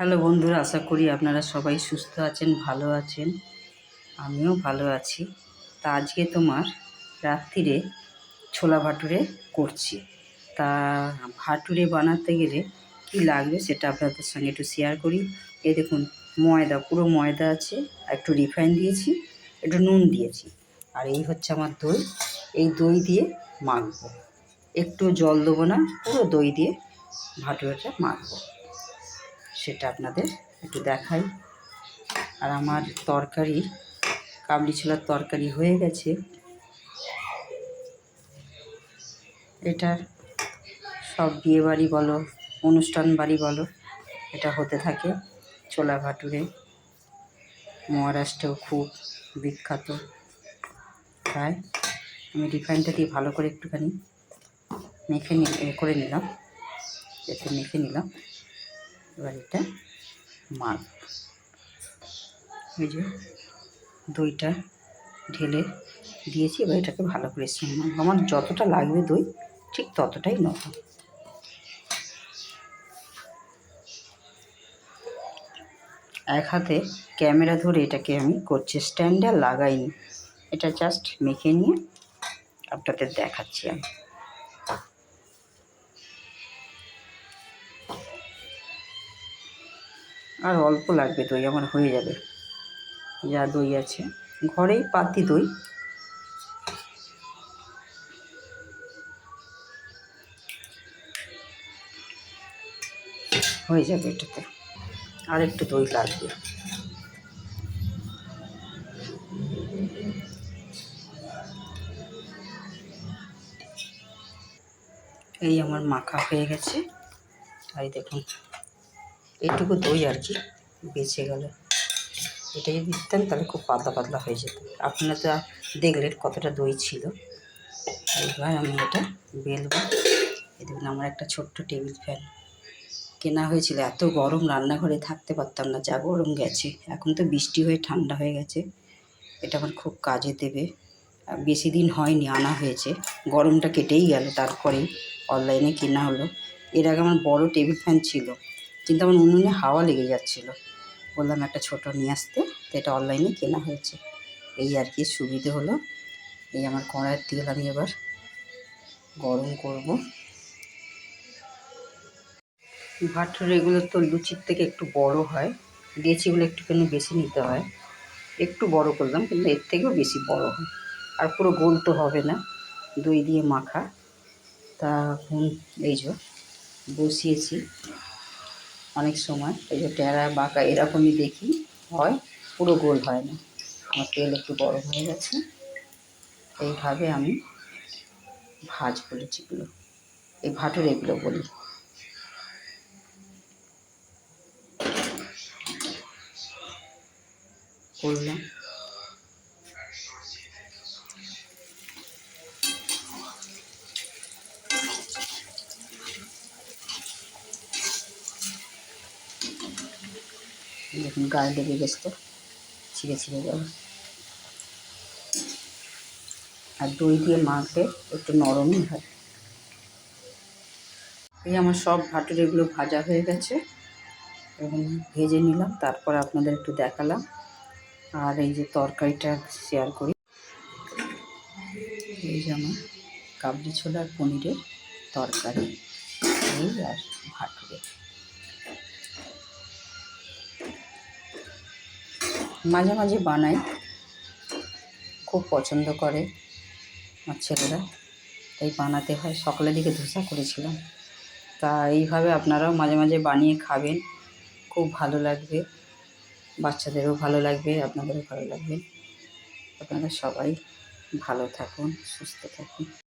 Hello বন্ধুরা, আশা করি আপনারা সবাই সুস্থ আছেন, ভালো আছেন। আমিও ভালো আছি। তা আজকে তোমার রাত্রিরে ছোলা ভাটুরে করছি। তা ভাটুরে বানাতে গেলে কি লাগবে সেটা আপনাদের সঙ্গে একটু শেয়ার করি। এই দেখুন, ময়দা, পুরো ময়দা আছে একটু রিফাইন দিয়েছি, একটু নুন দিয়েছি। আর এই হচ্ছে আমার দই। এই দই দিয়ে মাখবো। একটু জল দেবো না, পুরো দই দিয়ে ভাটুরেটা মাখবো। সেটা আপনাদের একটু দেখাই। আর আমার তরকারি, কাবলি ছোলার তরকারি হয়ে গেছে। এটার সব বিয়ে বাড়ি বলো, অনুষ্ঠান বাড়ি বলো, এটা হতে থাকে ছোলা ভাটুরে। মহারাষ্ট্রেও খুব বিখ্যাত। তাই আমি রিফাইনটা দিয়ে ভালো করে একটুখানি মেখে করে নিলাম। এতে মেখে নিলাম। এবার এটা মাখ এই যে দইটা ঢেলে দিয়েছি, এবার এটাকে ভালো করে মাখবো আমার যতটা লাগবে দই, ঠিক ততটাই নেব। এক হাতে ক্যামেরা ধরে এটাকে আমি করছি। স্ট্যান্ডার লাগাইনি। এটা জাস্ট মেখে নিয়ে আপনাদের দেখাচ্ছি আমি। আর অল্প লাগবে দই, আমার হয়ে যাবে। যা দই আছে। ঘরেই পাতি দই। হয়ে যাবে এটাতে। আর একটু দই লাগবে। এই আমার মাখা হয়ে গেছে। তাই দেখুন এইটুকু দই আর কি বেঁচে গেল। এটা যদি দিতেন তাহলে খুব পাতলা পাতলা হয়ে যেত। আপনারা তো দেখলেন কতটা দই ছিল। এইবার আমি এটা বেলবো। এই দেখুন, আমার একটা ছোট্ট টেবিল ফ্যান। কেনা হয়েছিল, এত গরম রান্নাঘরে থাকতে পারতাম না, যা গরম গেছে। এখন তো বৃষ্টি হয়ে ঠান্ডা হয়ে গেছে। এটা আমার খুব কাজে দেবে। বেশি দিন হয়নি, আনা হয়েছে। গরমটা কেটেই গেল তারপরেই অনলাইনে কেনা হলো। এর আগে আমার বড় টেবিল ফ্যান ছিল। কিন্তু আমার উনুনে হাওয়া লেগে যাচ্ছিল। বললাম, একটা ছোটো নিয়ে আসতে। তো এটা অনলাইনে কেনা হয়েছে। এই আর কি, সুবিধে হলো। এই আমার কড়াইয়ের তেল আমি এবার গরম করব। ভাটুর এগুলো তো লুচির থেকে একটু বড় হয়। দিয়েছি দিয়েছিগুলো একটুখানি বেশি নিতে হয়। একটু বড় করলাম, কিন্তু এর থেকেও বেশি বড় হয়। আর পুরো গোল তো হবে না। দই দিয়ে মাখা। তা এই যে বসিয়েছি। অনেক সময়। এই যে টেরা, বাঁকা এরকমই দেখি। হয়, পুরো গোল হয় না। আমার তেল একটু গরম হয়ে গেছে। এইভাবে আমি ভাজ বলেছিগুলো এই ভাটুর এগুলো বলি। করলাম। দেখুন গায়ে লেগে গেছে তো, ছিঁড়ে ছিঁড়ে যাবে আর দই দিয়ে মাখলে একটু নরমই হয়। এই আমার সব ভাটের এগুলো ভাজা হয়ে গেছে। এবং ভেজে নিলাম, তারপর আপনাদের একটু দেখালাম। আর এই যে তরকারিটা শেয়ার করি। এই যে আমার কাবলি ছোলার পনিরের তরকারি, এই আর ভাটুরে মাঝে মাঝে বানাই। খুব পছন্দ করে আমার ছেলেরা। তাই বানাতে হয়। সকালের দিকে ধোসা করেছিলাম। তা এইভাবে আপনারাও মাঝে মাঝে বানিয়ে খাবেন। খুব ভালো লাগবে। বাচ্চাদেরও ভালো লাগবে। আপনাদেরও ভালো লাগবে। আপনারা সবাই ভালো থাকুন, সুস্থ থাকুন।